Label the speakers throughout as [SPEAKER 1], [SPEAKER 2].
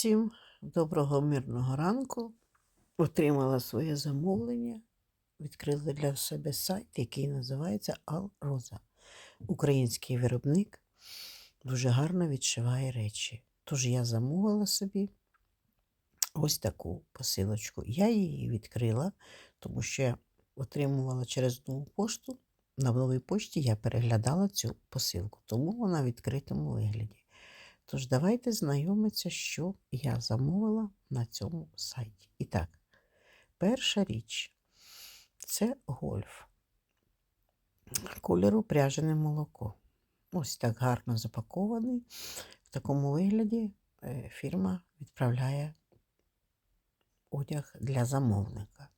[SPEAKER 1] Всім доброго мирного ранку. Отримала своє замовлення. Відкрила для себе сайт, який називається Алроза. Український виробник дуже гарно відшиває речі. Тож я замовила собі ось таку посилочку. Я її відкрила, тому що я отримувала через нову пошту. На новій пошті я переглядала цю посилку, тому вона в відкритому вигляді. Тож давайте знайомитися, що я замовила на цьому сайті. І так, перша річ це гольф. Кольору пряжене молоко. Ось так гарно запакований. В такому вигляді е, фірма відправляє одяг для замовника.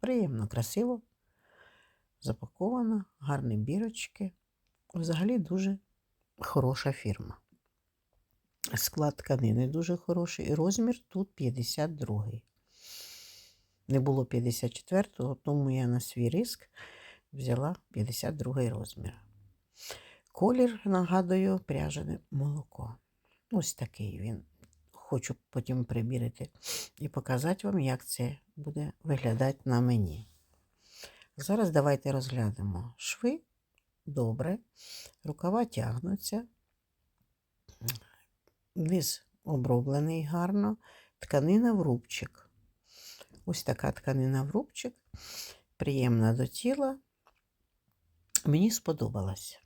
[SPEAKER 1] Приємно, красиво запаковано, гарні бірочки. Взагалі дуже хороша фірма. Склад тканини дуже хороший. І розмір тут 52. Не було 54-го, тому я на свій риск взяла 52 розмір. Колір, нагадую, пряжене молоко. Ось такий він. Хочу потім примірити і показати вам, як це буде виглядати на мені. Зараз давайте розглянемо шви. Добре, рукава тягнуться. Низ оброблений гарно, тканина в рубчик. Ось така тканина в рубчик, приємна до тіла. Мені сподобалася.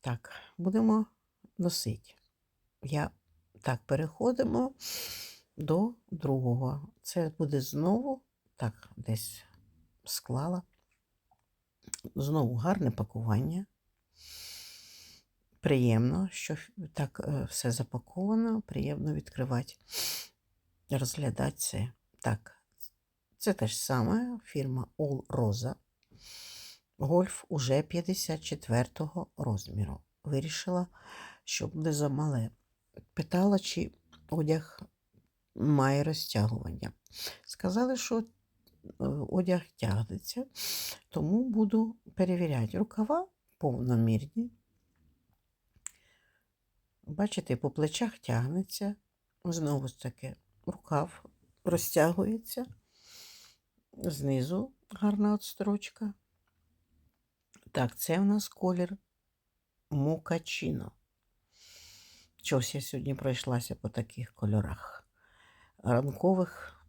[SPEAKER 1] Так, будемо носити. Я так, переходимо до другого. Це буде знову, так, десь склала. Знову гарне пакування. Приємно, що так е, все запаковано, приємно відкривати, розглядати це. Так, це те ж саме фірма All Rosa. Гольф уже 54-го розміру. Вирішила, що буде замале. Питала, чи одяг має розтягування. Сказали, що е, одяг тягнеться, тому буду перевіряти. Рукава повномірні. Бачите, по плечах тягнеться. Знову ж таки, рукав розтягується. Знизу гарна отстрочка. Так, це в нас колір мукачино. Чогось я сьогодні пройшлася по таких кольорах. Ранкових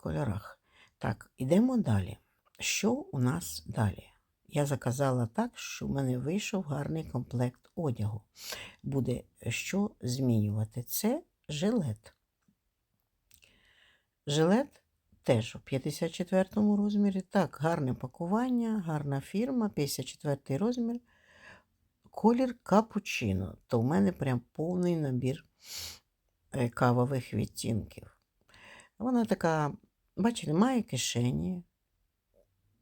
[SPEAKER 1] кольорах. Так, ідемо далі. Що у нас далі? Я заказала так, що в мене вийшов гарний комплект одягу. Буде що змінювати? Це жилет. Жилет теж у 54 розмірі. Так, гарне пакування, гарна фірма, 54 розмір. Колір капучино. То в мене прям повний набір е, кавових відтінків. Вона така, бачите, має кишені,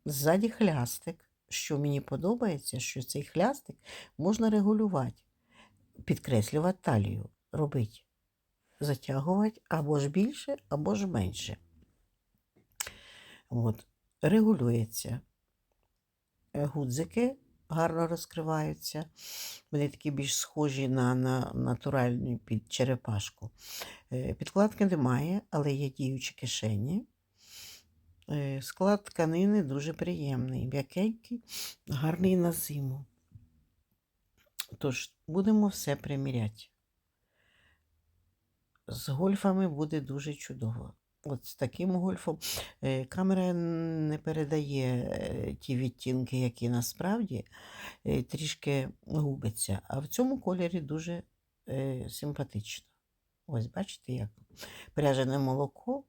[SPEAKER 1] ззаді хлястик що мені подобається, що цей хлястик можна регулювати, підкреслювати талію, робити, затягувати або ж більше, або ж менше. От, Регулюється. Е, гудзики гарно розкриваються. Вони такі більш схожі на на натуральну під черепашку. Е, підкладки немає, але є діючі кишені. Е, склад тканини дуже приємний, м'якенький, гарний на зиму. Тож, будемо все приміряти. З гольфами буде дуже чудово. От з таким гольфом е, камера не передає е, ті відтінки, які насправді трішки губиться. А в цьому кольорі дуже симпатично. Ось, бачите, як пряжене молоко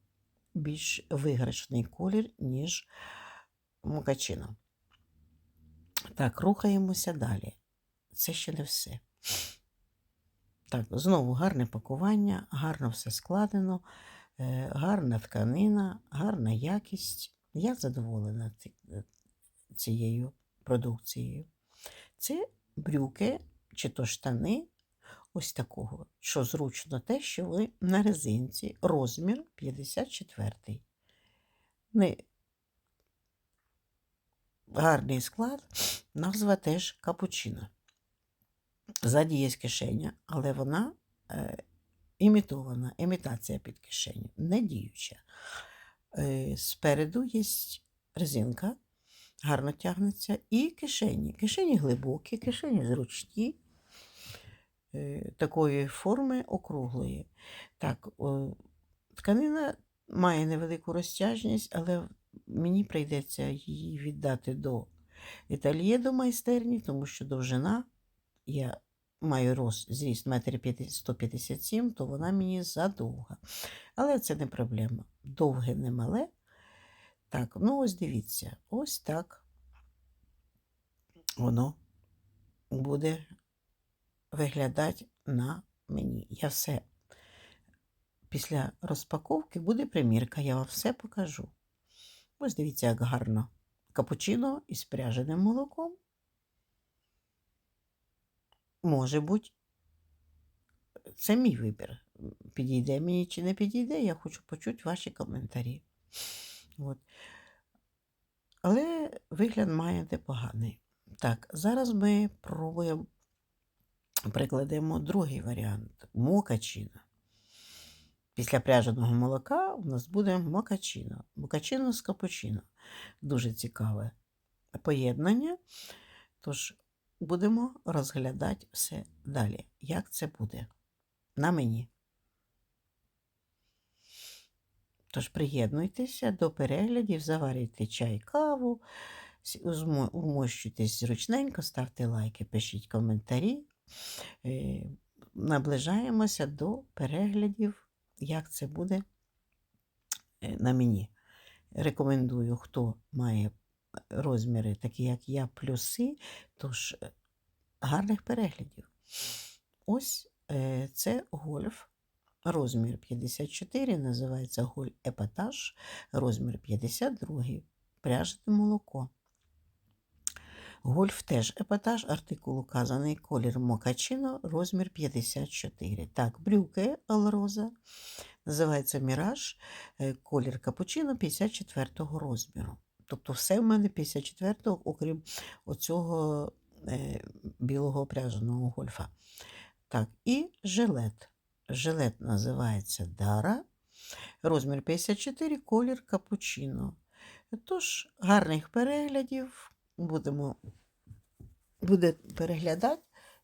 [SPEAKER 1] більш виграшний колір, ніж мукачино. Так, рухаємося далі. Це ще не все. Так, знову гарне пакування, гарно все складено, е, гарна тканина, гарна якість. Я задоволена цією продукцією. Це брюки чи то штани ось такого, що зручно те, що ви на резинці розмір 54. Не гарний склад, назва теж капучино. Ззаді є кишеня, але вона е, імітована, імітація під кишеню, не діюча. Е, Спереду є резинка, гарно тягнеться, і кишені. Кишені глибокі, кишені зручні, такої форми округлої. Так, тканина має невелику розтяжність, але мені прийдеться її віддати до італіє до майстерні, тому що довжина я маю рост зріст 1,157 м, то вона мені задовга. Але це не проблема. Довге не мале. Так, ну ось дивіться, ось так воно буде виглядати на мені. Я все після розпаковки буде примірка, я вам все покажу. Ось дивіться, як гарно. Капучино із пряженим молоком. Може бути, це мій вибір. Підійде мені чи не підійде, я хочу почути ваші коментарі. От. Але вигляд має непоганий. Так, зараз ми пробуємо, прикладемо другий варіант мокачино. Після пряженого молока у нас буде мокачино. Мокачино з капучино. Дуже цікаве поєднання. Тож будемо розглядати все далі. Як це буде на мені. Тож приєднуйтеся до переглядів, заварюйте чай, каву, умощуйтесь зручненько, ставте лайки, пишіть коментарі. Е, наближаємося до переглядів, як це буде е, на мені. Рекомендую, хто має розміри, такі як я, плюси, тож е, гарних переглядів. Ось це гольф. Розмір 54, називається голь епатаж, розмір 52, пряжене молоко. Гольф теж епатаж, артикул указаний, колір мокачино, розмір 54. Так, брюки Алроза, називається Міраж, е, колір капучино 54 розміру. Тобто все в мене 54-го, окрім оцього е, білого пряженого гольфа. Так, і жилет. Жилет називається Дара. Розмір 54, колір капучино. Тож, гарних переглядів. Будемо буде переглядати,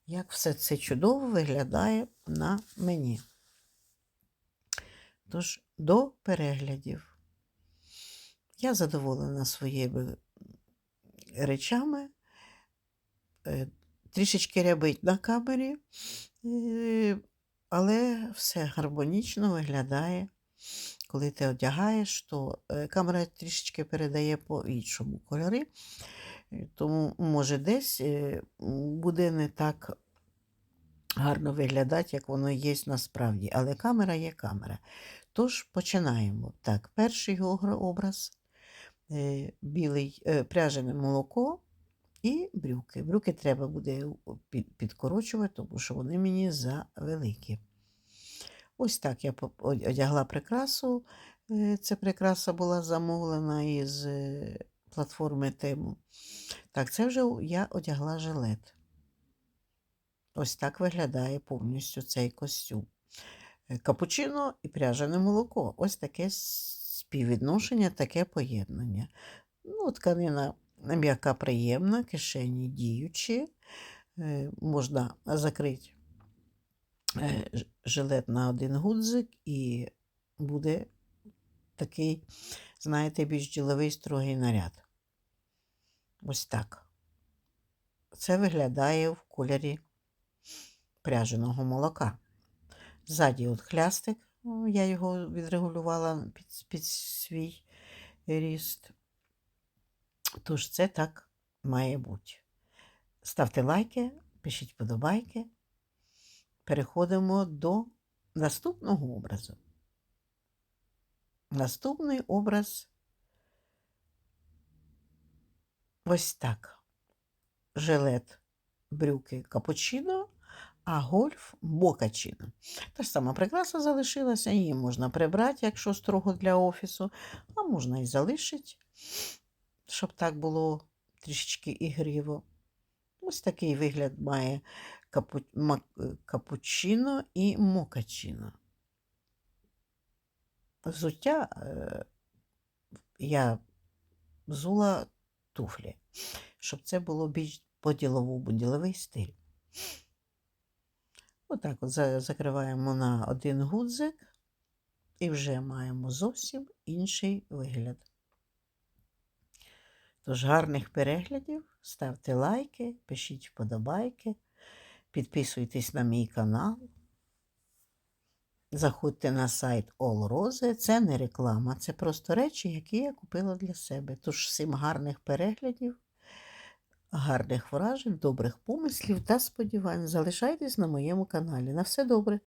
[SPEAKER 1] як все це чудово виглядає на мені. Тож, до переглядів. Я задоволена своїми речами. Е, трішечки рябить на камері. Е, але все гармонічно виглядає. Коли ти одягаєш, то е, камера трішечки передає по іншому кольори, тому, може, десь е, буде не так гарно виглядати, як воно є насправді. Але камера є камера. Тож починаємо. Так, перший образ білий пряжене молоко. І брюки. Брюки треба буде підкорочувати, тому що вони мені завеликі. Ось так я одягла прикрасу. Е, ця прикраса була замовлена із е, платформи Тему. Так, це вже я одягла жилет. Ось так виглядає повністю цей костюм. Е, капучино і пряжене молоко. Ось таке співвідношення, таке поєднання. Ну, Тканина м'яка приємна, кишені діючі, е, можна закрити е, жилет на один гудзик і буде такий, знаєте, більш діловий строгий наряд. Ось так. Це виглядає в кольорі пряженого молока. Ззаді от хлястик, ну, я його відрегулювала під, під свій ріст. Тож це так має бути. Ставте лайки, пишіть подобайки. Переходимо до наступного образу. Наступний образ ось так. Жилет брюки капучино, а гольф мокачино. Та ж сама прикраса залишилася, її можна прибрати, якщо строго для офісу, а можна і залишити щоб так було трішечки ігриво. Ось такий вигляд має капу... капучино і мокачино. Взуття е, я взула туфлі, щоб це було більш по-діловому, діловий стиль. Отак от за- закриваємо на один гудзик і вже маємо зовсім інший вигляд. Тож гарних переглядів, ставте лайки, пишіть вподобайки, підписуйтесь на мій канал. Заходьте на сайт All Rose. Це не реклама, це просто речі, які я купила для себе. Тож всім гарних переглядів, гарних вражень, добрих помислів та сподівань. Залишайтесь на моєму каналі. На все добре!